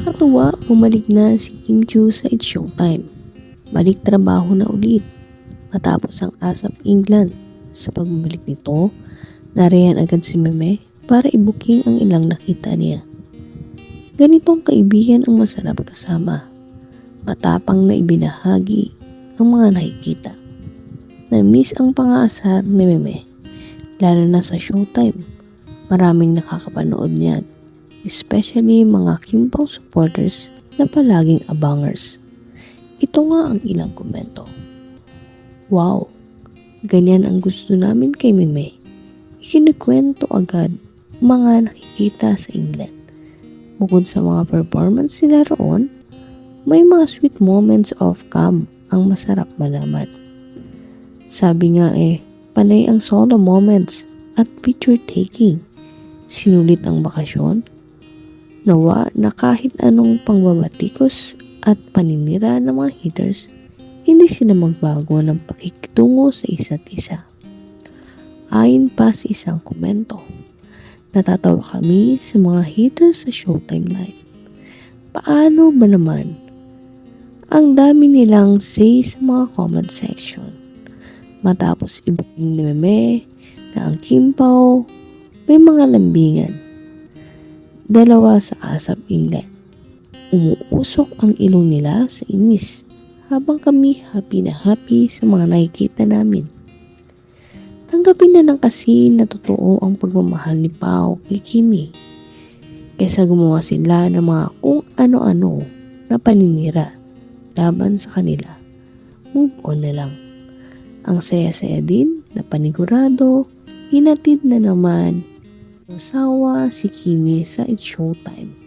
Nakakatuwa, bumalik na si Kim Chu sa It's Showtime. Balik trabaho na ulit. Matapos ang ASAP England. Sa pagbabalik nito, nariyan agad si Meme para ibuking ang ilang nakita niya. Ganitong kaibigan ang masarap kasama. Matapang na ibinahagi ang mga nakikita. Na-miss ang pangasar ni Meme, lalo na sa showtime. Maraming nakakapanood niyan, especially mga Kimpaw supporters na palaging abangers. Ito nga ang ilang komento. Wow, ganyan ang gusto namin kay Meme. Ikinikwento agad mga nakikita sa England. Bukod sa mga performance nila roon, may mga sweet moments of calm ang masarap malaman. Sabi nga eh, panay ang solo moments at picture taking. Sinulit ang bakasyon. Nawa na kahit anong pangbabatikos at paninira ng mga haters, hindi sila magbago ng pakikitungo sa isa't isa. Ayon pa sa isang komento, natatawa kami sa mga haters sa Showtime Live. Paano ba naman? Ang dami nilang say sa mga comment section. Matapos ibuking ni Meme na ang Kimpaw may mga lambingan. Dalawa sa Asap England. Umuusok ang ilong nila sa inis habang kami happy na happy sa mga nakikita namin. Tanggapin na lang kasi na totoo ang pagmamahal ni Pao kay Kimi. Kesa gumawa sila ng mga kung ano-ano na paninira laban sa kanila. Move on na lang. Ang saya-saya din na panigurado, hinatid na naman asawa si Kimi sa It's Showtime.